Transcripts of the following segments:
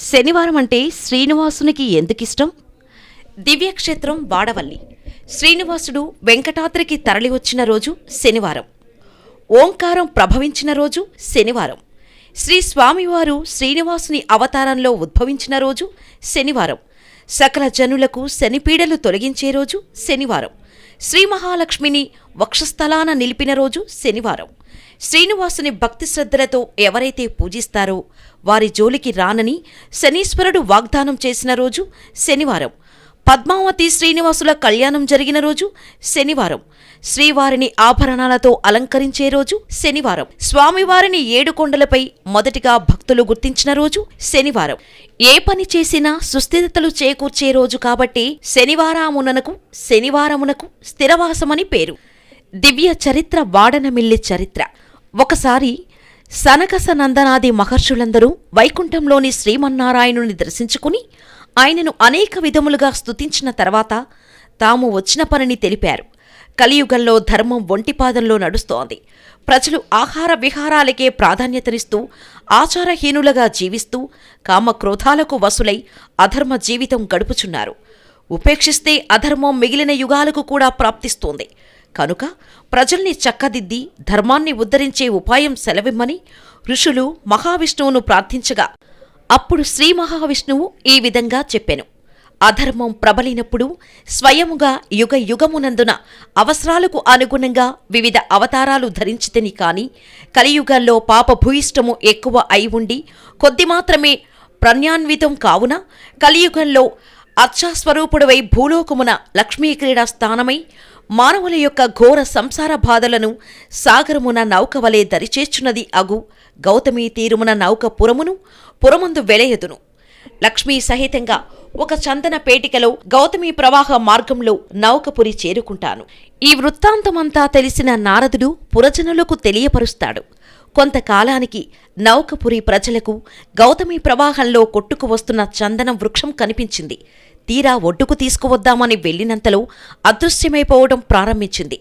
శనివారం అంటే శ్రీనివాసునికి ఎందుకిష్టం? దివ్యక్షేత్రం వాడవల్లి. శ్రీనివాసుడు వెంకటాద్రికి తరలివచ్చిన రోజు శనివారం. ఓంకారం ప్రభవించిన రోజు శనివారం. శ్రీ స్వామివారు శ్రీనివాసుని అవతారంలో ఉద్భవించిన రోజు శనివారం. సకల జనులకు శనిపీడలు తొలగించే రోజు శనివారం. శ్రీ మహాలక్ష్మిని వక్షస్థలాన నిలిపిన రోజు శనివారం. శ్రీనివాసుని భక్తి శ్రద్ధలతో ఎవరైతే పూజిస్తారో వారి జోలికి రానని శనీశ్వరుడు వాగ్దానం చేసిన రోజు శనివారం. పద్మావతి శ్రీనివాసుల కళ్యాణం జరిగిన రోజు శనివారం. శ్రీవారిని ఆభరణాలతో అలంకరించే రోజు శనివారం. స్వామివారిని ఏడు కొండలపై మొదటిగా భక్తులు గుర్తించిన రోజు శనివారం. ఏ పని చేసినా సుస్థిరతలు చేకూర్చే రోజు కాబట్టి శనివారామునకు శనివారమునకు స్థిరవాసమని పేరు. దివ్య చరిత్ర వాడనమిల్లి చరిత్ర. ఒకసారి సనకస నందనాది మహర్షులందరూ వైకుంఠంలోని శ్రీమన్నారాయణుని దర్శించుకుని ఆయనను అనేక విధములుగా స్తుతించిన తర్వాత తాము వచ్చిన పనిని తెలిపారు. కలియుగంలో ధర్మం ఒంటిపాదంలో నడుస్తోంది. ప్రజలు ఆహార విహారాలకే ప్రాధాన్యతనిస్తూ ఆచారహీనులుగా జీవిస్తూ కామక్రోధాలకు వసులై అధర్మ జీవితం గడుపుచున్నారు. ఉపేక్షిస్తే అధర్మం మిగిలిన యుగాలకు కూడా ప్రాప్తిస్తోంది. కనుక ప్రజల్ని చక్కదిద్ది ధర్మాన్ని ఉద్ధరించే ఉపాయం సెలవిమ్మని ఋషులు మహావిష్ణువును ప్రార్థించగా అప్పుడు శ్రీ మహావిష్ణువు ఈ విధంగా చెప్పెను. అధర్మం ప్రబలినప్పుడు స్వయముగా యుగ యుగమునందున అవసరాలకు అనుగుణంగా వివిధ అవతారాలు ధరించితిని కాని కలియుగంలో పాపభూయిష్టము ఎక్కువ అయి ఉండి కొద్ది మాత్రమే ప్రజ్ఞాన్వితం కావున కలియుగంలో అచ్చాస్వరూపుడవై భూలోకమున లక్ష్మీక్రీడా స్థానమై మానవుల యొక్క ఘోర సంసార బాధలను సాగరమున నౌక వలె దరిచేర్చున్నది అగు గౌతమీ తీరుమున నౌక పురమును పురమందు వెలయదును. లక్ష్మీ సహితంగా ఒక చందన పేటికలో గౌతమి ప్రవాహ మార్గంలో నౌకపురి చేరుకుంటాను. ఈ వృత్తాంతమంతా తెలిసిన నారదుడు పురజనులకు తెలియపరుస్తాడు. కొంతకాలానికి నౌకపురి ప్రజలకు గౌతమి ప్రవాహంలో కొట్టుకు వస్తున్న చందనం వృక్షం కనిపించింది. తీరా ఒడ్డుకు తీసుకువద్దామని వెళ్ళినంతలో అదృశ్యమైపోవడం ప్రారంభించింది.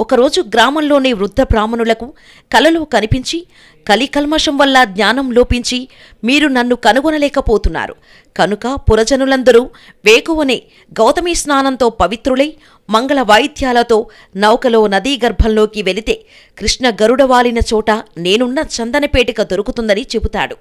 ఒకరోజు గ్రామంలోని వృద్ధ బ్రాహ్మణులకు కలలో కనిపించి కలికల్మషం వల్ల జ్ఞానం లోపించి మీరు నన్ను కనుగొనలేకపోతున్నారు. కనుక పురజనులందరూ వేకువనే గౌతమి స్నానంతో పవిత్రులై మంగళ వాయిద్యాలతో నౌకలో నదీ గర్భంలోకి వెళితే కృష్ణ గరుడవాలిన చోట నేనున్న చందనపేటిక దొరుకుతుందని చెబుతాడు.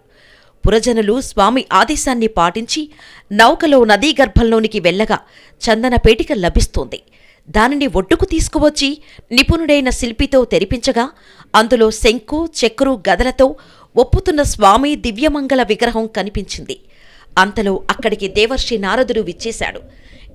పురజనులు స్వామి ఆదేశాన్ని పాటించి నౌకలో నదీ గర్భంలోనికి వెళ్ళగా చందనపేటిక లభిస్తోంది. దానిని ఒడ్డుకు తీసుకువచ్చి నిపుణుడైన శిల్పితో తెరిపించగా అందులో శంకు చక్రు గదలతో ఒప్పుతున్న స్వామి దివ్యమంగళ విగ్రహం కనిపించింది. అంతలో అక్కడికి దేవర్షి నారదుడు విచ్చేశాడు.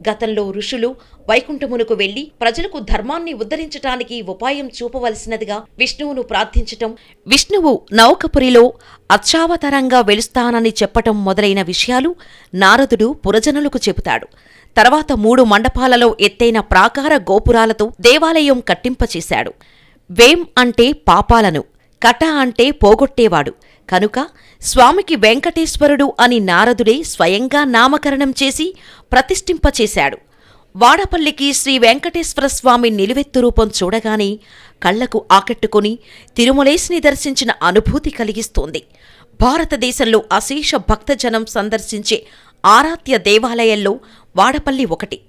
గతంలో ఋషులు వైకుంఠమునకు వెళ్ళి ప్రజలకు ధర్మాన్ని ఉద్ధరించటానికి ఉపాయం చూపవలసినదిగా విష్ణువును ప్రార్థించటం విష్ణువు నౌకపురిలో అచ్చావతరంగా వెలుస్తానని చెప్పటం మొదలైన విషయాలు నారదుడు పురజనులకు చెబుతాడు. తర్వాత మూడు మండపాలలో ఎత్తైన ప్రాకార గోపురాలతో దేవాలయం కట్టింపచేశాడు. వేం అంటే పాపాలను కట అంటే పోగొట్టేవాడు. కనుక స్వామికి వెంకటేశ్వరుడు అని నారదుడే స్వయంగా నామకరణం చేసి ప్రతిష్ఠింపచేశాడు. వాడపల్లికి శ్రీ వెంకటేశ్వర స్వామి నిలువెత్తు రూపం చూడగానే కళ్ళకు ఆకట్టుకుని తిరుమలేశిని దర్శించిన అనుభూతి కలిగిస్తోంది. భారతదేశంలో అశేష భక్తజనం సందర్శించే ఆరాధ్య దేవాలయంలో వాడపల్లి ఒకటి.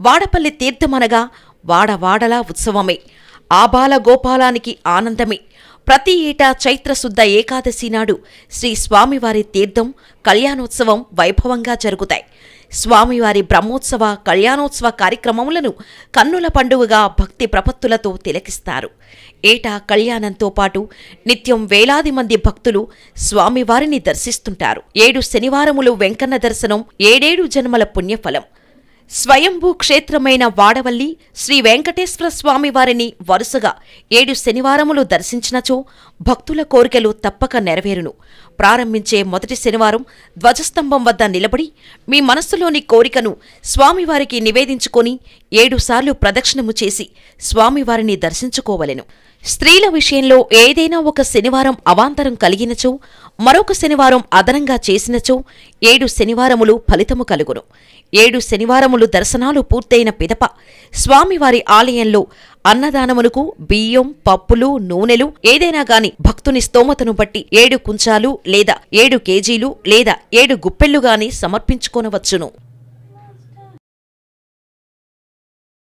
వాడపల్లి తీర్థమనగా వాడవాడలా ఉత్సవమే. ఆబాల గోపాలానికి ఆనందమే. ప్రతి ఏటా చైత్రశుద్ధ ఏకాదశి నాడు శ్రీ స్వామివారి తీర్థం కళ్యాణోత్సవం వైభవంగా జరుగుతాయి. స్వామివారి బ్రహ్మోత్సవ కళ్యాణోత్సవ కార్యక్రమములను కన్నుల పండుగగా భక్తి ప్రపత్తులతో తిలకిస్తారు. ఏటా కళ్యాణంతో పాటు నిత్యం వేలాది మంది భక్తులు స్వామివారిని దర్శిస్తుంటారు. ఏడు శనివారములు వెంకన్న దర్శనం ఏడేడు జన్మల పుణ్యఫలం. స్వయంభూ క్షేత్రమైన వాడవల్లి శ్రీ వెంకటేశ్వర స్వామి వారిని వరుసగా ఏడు శనివారములు దర్శించినచో భక్తుల కోరికలు తప్పక నెరవేరును. ప్రారంభించే మొదటి శనివారం ధ్వజస్తంభం వద్ద నిలబడి మీ మనస్సులోని కోరికను స్వామివారికి నివేదించుకొని ఏడుసార్లు ప్రదక్షిణము చేసి స్వామివారిని దర్శించుకోవలెను. స్త్రీల విషయంలో ఏదైనా ఒక శనివారం అవాంతరం కలిగినచో మరొక శనివారం అదనంగా చేసినచో ఏడు శనివారములు ఫలితము కలుగును. ఏడు శనివారములు దర్శనాలు పూర్తయిన పిదప స్వామివారి ఆలయంలో అన్నదానములకు బియ్యం పప్పులు నూనెలు ఏదైనా గాని భక్తుని స్తోమతను బట్టి ఏడు కుంచాలు లేదా ఏడు కేజీలు లేదా ఏడు గుప్పెళ్ళుగాని సమర్పించుకొనవచ్చును.